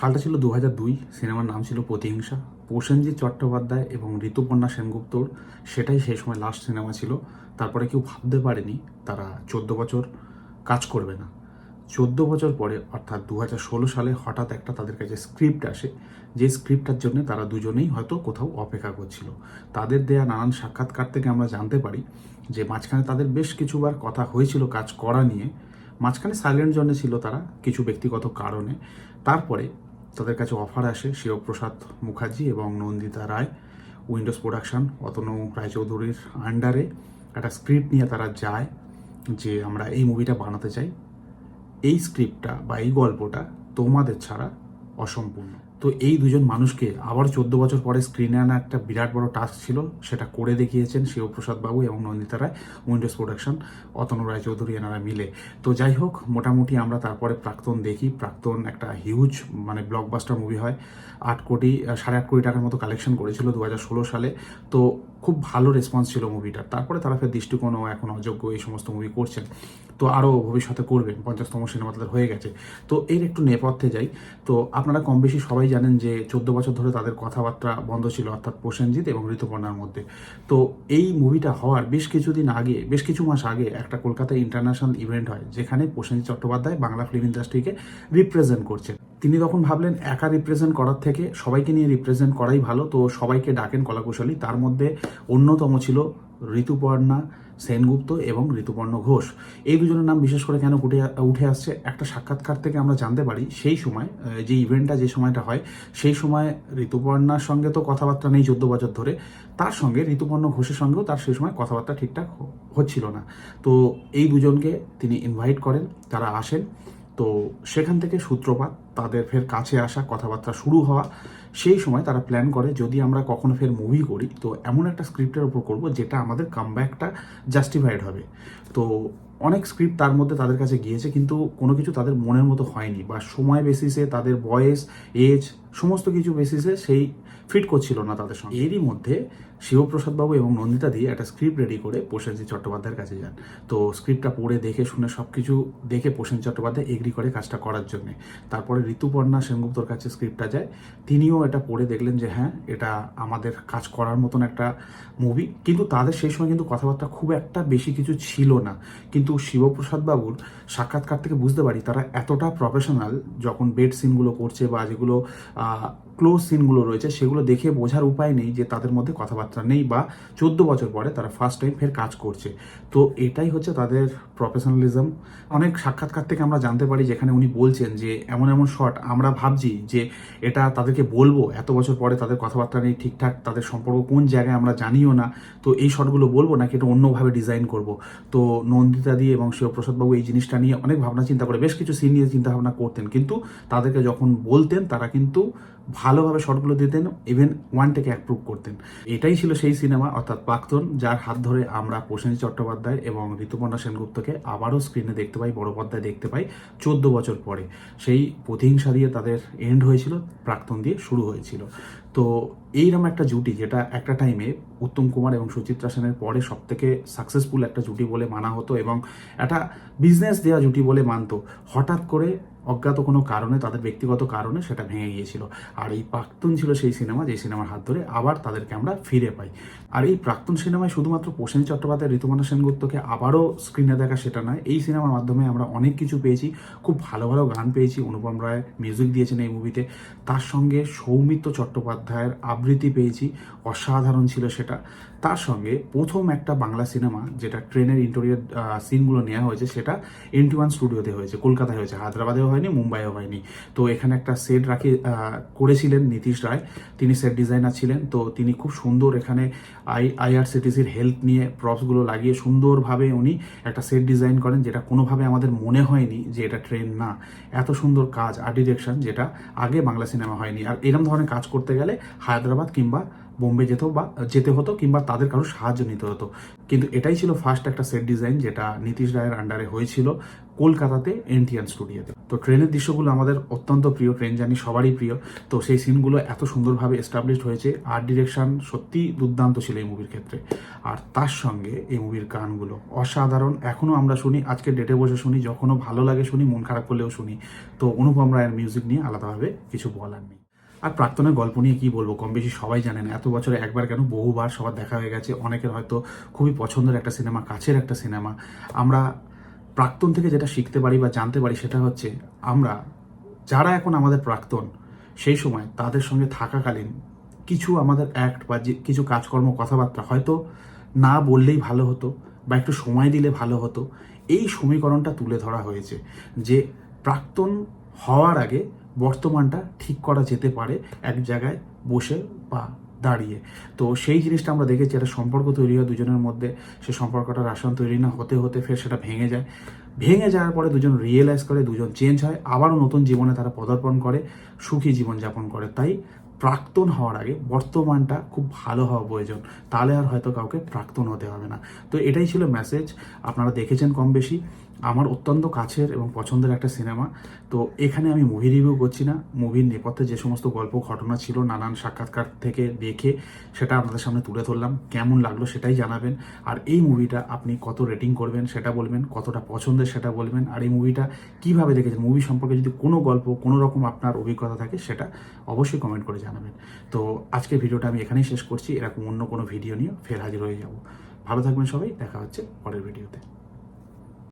সালটা ছিল দু দুই, সিনেমার নাম ছিল প্রতিহিংসা। প্রসেনজিৎ চট্টোপাধ্যায় এবং ঋতুপর্ণা সেনগুপ্তর, সেটাই সেই সময় লাস্ট সিনেমা ছিল। তারপরে কেউ ভাবতে পারেনি তারা চোদ্দ বছর কাজ করবে না। চোদ্দ বছর পরে, অর্থাৎ দু হাজার ষোলো সালে হঠাৎ একটা তাদের কাছে স্ক্রিপ্ট আসে। যে স্ক্রিপ্টটার জন্য তারা দুজনেই হয়তো কোথাও অপেক্ষা করছিল। তাদের দেয়া নানান সাক্ষাৎকার থেকে আমরা জানতে পারি যে মাঝখানে তাদের বেশ কিছুবার কথা হয়েছিল কাজ করা নিয়ে। মাঝখানে সাইলেন্ট জোনে ছিল তারা, কিছু ব্যক্তিগত কারণে। তারপরে তাদের কাছে অফার আসে শিবপ্রসাদ মুখার্জি এবং নন্দিতা রায়, উইন্ডোজ প্রোডাকশান। অতনু রায়চৌধুরীর আন্ডারে একটা স্ক্রিপ্ট নিয়ে তারা যায় যে আমরা এই মুভিটা বানাতে চাই। এই স্ক্রিপ্টটা বা এই গল্পটা তোমাদের ছাড়া অসম্পূর্ণ। তো এই দুজন মানুষকে আবার চোদ্দ বছর পরে স্ক্রিনে আনা একটা বিরাট বড় টাস্ক ছিল, সেটা করে দেখিয়েছেন শিবপ্রসাদ বাবু এবং নন্দিতা রায় উইন্ডোজ প্রোডাকশন, অতনু রায়চৌধুরী এনারা মিলে। তো যাই হোক, মোটামুটি আমরা তারপরে প্রাক্তন দেখি। প্রাক্তন একটা হিউজ মানে ব্লকবাস্টার মুভি হয়। আট কোটি সাড়ে আট কোটি টাকার মতো কালেকশন করেছিল দু হাজার ষোলো সালে। তো খুব ভালো রেসপন্স ছিল মুভিটার তারপরে তারা ফের দৃষ্টিকোণও এখন অযোগ্য এই সমস্ত মুভি করছেন। তো আরও ভবিষ্যতে করবেন, পঞ্চাশতম সিনেমা তাদের হয়ে গেছে। তো এর একটু নেপথ্যে যাই। তো আপনারা কম বেশি সবাই জানেন যে চোদ্দ বছর ধরে তাদের কথাবার্তা বন্ধ ছিল, অর্থাৎ প্রসেনজিৎ এবং ঋতুপর্ণার মধ্যে। তো এই মুভিটা হওয়ার বেশ কিছুদিন আগে, বেশ কিছু মাস আগে একটা কলকাতায় ইন্টারন্যাশনাল ইভেন্ট হয়, যেখানে প্রসেনজিৎ চট্টোপাধ্যায় বাংলা ফিল্ম ইন্ডাস্ট্রিকে রিপ্রেজেন্ট করছেন। তিনি তখন ভাবলেন, একা রিপ্রেজেন্ট করার থেকে সবাইকে নিয়ে রিপ্রেজেন্ট করাই ভালো। তো সবাইকে ডাকেন কলাকুশলী। তার মধ্যে অন্যতম ছিল ঋতুপর্ণা সেনগুপ্ত এবং ঋতুপর্ণ ঘোষ। এই দুজনের নাম বিশেষ করে কেন উঠে উঠে আসছে একটা সাক্ষাৎকার থেকে আমরা জানতে পারি। সেই সময় যে ইভেন্টটা যে সময়টা হয়, সেই সময় ঋতুপর্ণার সঙ্গে তো কথাবার্তা নেই চোদ্দ বছর ধরে। তার সঙ্গে ঋতুপর্ণ ঘোষের সঙ্গেও তার সেই সময় কথাবার্তা ঠিকঠাক হচ্ছিল না। তো এই দুজনকে তিনি ইনভাইট করেন, তারা আসেন। তো সেখান থেকে সূত্রপাত, তাদের ফের কাছে আসা, কথাবার্তা শুরু হওয়া, সেই সময় তারা প্ল্যান করে যদি আমরা কখনো ফের মুভি করি, তো এমন একটা স্ক্রিপ্টের উপর করব যেটা আমাদের কামব্যাকটা জাস্টিফাইড হবে। তো অনেক স্ক্রিপ্ট তার মধ্যে তাদের কাছে গিয়েছে, কিন্তু কোনো কিছু তাদের মনের মতো হয়নি বা সময় বেসিসে তাদের বয়স এজ সমস্ত কিছু বেসিসে সেই ফিট করছিল না তাদের সঙ্গে। এরই মধ্যে শিবপ্রসাদবাবু এবং নন্দিতা দিয়ে একটা স্ক্রিপ্ট রেডি করে প্রসেনজিৎ চট্টোপাধ্যায়ের কাছে যান। তো স্ক্রিপ্টটা পড়ে, দেখে, শুনে সব কিছু দেখে প্রসেনজিৎ চট্টোপাধ্যায় এগ্রি করে কাজটা করার জন্যে। তারপরে ঋতুপর্ণা সেনগুপ্তর কাছে স্ক্রিপ্টটা যায়। তিনিও এটা পড়ে দেখলেন যে হ্যাঁ এটা আমাদের কাজ করার মতন একটা মুভি কিন্তু তাদের সেই সময় কিন্তু কথাবার্তা খুব একটা বেশি কিছু ছিল না। কিন্তু শিবপ্রসাদ বাবুর সাক্ষাৎকার থেকে বুঝতে পারি তারা এতটা প্রফেশনাল যখন বেড সিনগুলো করছে বা যেগুলো ক্লোজ সিনগুলো রয়েছে সেগুলো দেখে বোঝার উপায় নেই যে তাদের মধ্যে কথাবার্তা নেই বা চোদ্দ বছর পরে তারা ফার্স্ট টাইম ফের কাজ করছে। তো এটাই হচ্ছে তাদের প্রফেশনালিজম অনেক সাক্ষাৎকার থেকে আমরা জানতে পারি যেখানে উনি বলছেন যে এমন এমন শট আমরা ভাবছি যে এটা তাদেরকে বলব, এত বছর পরে তাদের কথাবার্তা নেই ঠিকঠাক, তাদের সম্পর্ক কোন জায়গায় আমরা জানিও না, তো এই শটগুলো বলব নাকি এটা অন্যভাবে ডিজাইন করব? তো নন্দিতা দি এবং শিবপ্রসাদ বাবু এই জিনিসটা নিয়ে অনেক ভাবনা চিন্তা করে, বেশ কিছু সিন নিয়ে চিন্তা ভাবনা করতেন। কিন্তু তাদেরকে যখন বলতেন, তারা কিন্তু ভালোভাবে শটগুলো দিতেন ইভেন ওয়ান টেকে অ্যাপ্রুভ করতেন। এটাই ছিল সেই সিনেমা অর্থাৎ প্রাক্তন, যার হাত ধরে আমরা প্রসেনজিৎ চট্টোপাধ্যায় এবং ঋতুপর্ণা সেনগুপ্তকে আবারও স্ক্রিনে দেখতে পাই, বড় পর্দায় দেখতে পাই, চোদ্দ বছর পরে। সেই প্রতিহিংসা দিয়ে তাদের এন্ড হয়েছিল, প্রাক্তন দিয়ে শুরু হয়েছিল। তো এইরকম একটা জুটি যেটা একটা টাইমে উত্তম কুমার এবং সুচিত্রা সেনের পরে সব থেকে সাকসেসফুল একটা জুটি বলে মানা হতো এবং একটা বিজনেস দেওয়া জুটি বলে মানত। হঠাৎ করে অজ্ঞাত কোনো কারণে, তাদের ব্যক্তিগত কারণে সেটা ভেঙে গিয়েছিল। আর এই প্রাক্তন ছিল সেই সিনেমা যে সিনেমার হাত ধরে আবার তাদেরকে আমরা ফিরে পাই। আর এই প্রাক্তন সিনেমায় শুধুমাত্র প্রসেনজিৎ চট্টোপাধ্যায় ঋতুমানা সেনগুপ্তকে আবারও স্ক্রিনে দেখা সেটা নয়, এই সিনেমার মাধ্যমে আমরা অনেক কিছু পেয়েছি। খুব ভালো ভালো গান পেয়েছি। অনুপম রায় মিউজিক দিয়েছেন এই মুভিতে তার সঙ্গে সৌমিত্র চট্টোপাধ্যায়ের আবৃত্তি পেয়েছি। অসাধারণ ছিল সেটা। তার সঙ্গে প্রথম একটা বাংলা সিনেমা যেটা ট্রেনের ইন্টেরিয়র সিনগুলো নেওয়া হয়েছে, সেটা এনটি ওয়ান স্টুডিওতে হয়েছে, কলকাতায় হয়েছে, হায়দ্রাবাদেও হয়নি, মুম্বাইও হয়নি। তো এখানে একটা সেট রাখি করেছিলেন নীতিশ রায়। তিনি সেট ডিজাইনার ছিলেন, তো তিনি খুব সুন্দর এখানে আই আইআরসিটিসির হেল্প নিয়ে প্রপসগুলো লাগিয়ে সুন্দরভাবে উনি একটা সেট ডিজাইন করেন, যেটা কোনোভাবে আমাদের মনে হয়নি যে এটা ট্রেন না। এত সুন্দর কাজ আর ডিরেকশন যেটা আগে বাংলা সিনেমা হয়নি। আর এরকম ধরনের কাজ করতে গেলে হায়দ্রাবাদ কিংবা বোম্বে যেত বা যেতে হতো কিংবা তাদের কারও সাহায্য নিতে হতো। কিন্তু এটাই ছিল ফার্স্ট একটা সেট ডিজাইন যেটা নীতিশ রায়ের আন্ডারে হয়েছিল কলকাতাতে এনটিএন স্টুডিওতে তো। ট্রেনের দৃশ্যগুলো আমাদের অত্যন্ত প্রিয় ট্রেন জানি সবারই প্রিয়। তো সেই সিনগুলো এত সুন্দরভাবে এস্টাবলিশড হয়েছে আর ডিরেকশন সত্যি দুর্দান্ত ছিল এই মুভির ক্ষেত্রে। আর তার সঙ্গে এই মুভির গানগুলো অসাধারণ। এখনও আমরা শুনি, আজকে ডেটে বসে শুনি, যখনও ভালো লাগে শুনি, মন খারাপ করলেও শুনি। তো অনুপম রায়ের মিউজিক নিয়ে আলাদাভাবে কিছু বলার নেই। আর প্রাক্তনের গল্প নিয়ে কি বলব? কম বেশি সবাই জানেন এত বছরে একবার কেন বহুবার সবার দেখা হয়ে গেছে। অনেকের হয়তো খুবই পছন্দের একটা সিনেমা, কাছের একটা সিনেমা। আমরা প্রাক্তন থেকে যেটা শিখতে পারি বা জানতে পারি সেটা হচ্ছে, আমরা যারা এখন আমাদের প্রাক্তন, সেই সময় তাদের সঙ্গে থাকাকালীন কিছু আমাদের অ্যাক্ট বা যে কিছু কাজকর্ম, কথাবার্তা হয়তো না বললেই ভালো হতো বা একটু সময় দিলে ভালো হতো। এই সমীকরণটা তুলে ধরা হয়েছে যে প্রাক্তন হওয়ার আগে বর্তমানটা ঠিক করা যেতে পারে এক জায়গায় বসে বা দাঁড়িয়ে। তো সেই জিনিসটা আমরা দেখেছি, একটা সম্পর্ক তৈরি হয় দুজনের মধ্যে। সে সম্পর্কটা রাসায়ন তৈরি না, হতে হতে ফের সেটা ভেঙে যায়। ভেঙে যাওয়ার পরে দুজন রিয়েলাইজ করে, দুজন চেঞ্জ হয়, আবারও নতুন জীবনে তারা পদার্পণ করে, সুখী জীবনযাপন করে। তাই প্রাক্তন হওয়ার আগে বর্তমানটা খুব ভালো হওয়া প্রয়োজন। তাহলে আর হয়তো কাউকে প্রাক্তন হতে হবে না। তো এটাই ছিল মেসেজ আপনারা দেখেছেন কম বেশি। আমার অত্যন্ত কাছের এবং পছন্দের একটা সিনেমা তো এখানে আমি মুভি রিভিউ করছি না। মুভির নেপথ্যে যে সমস্ত গল্প, ঘটনা ছিল, নানান সাক্ষাৎকার থেকে দেখে সেটা আপনাদের সামনে তুলে ধরলাম। কেমন লাগল সেটাই জানাবেন। আর এই মুভিটা আপনি কত রেটিং করবেন সেটা বলবেন, কতটা পছন্দের সেটা বলবেন। আর এই মুভিটা কীভাবে দেখেছেন? মুভি সম্পর্কে যদি কোনো গল্প, কোনো রকম আপনার অভিজ্ঞতা থাকে সেটা অবশ্যই কমেন্ট করে জানাবেন। তো আজকের ভিডিওটা আমি এখানেই শেষ করছি। এরকম অন্য কোনো ভিডিও নিয়ে ফের হাজির হয়ে যাব। ভালো থাকবেন সবাই। দেখা হচ্ছে পরের ভিডিওতে।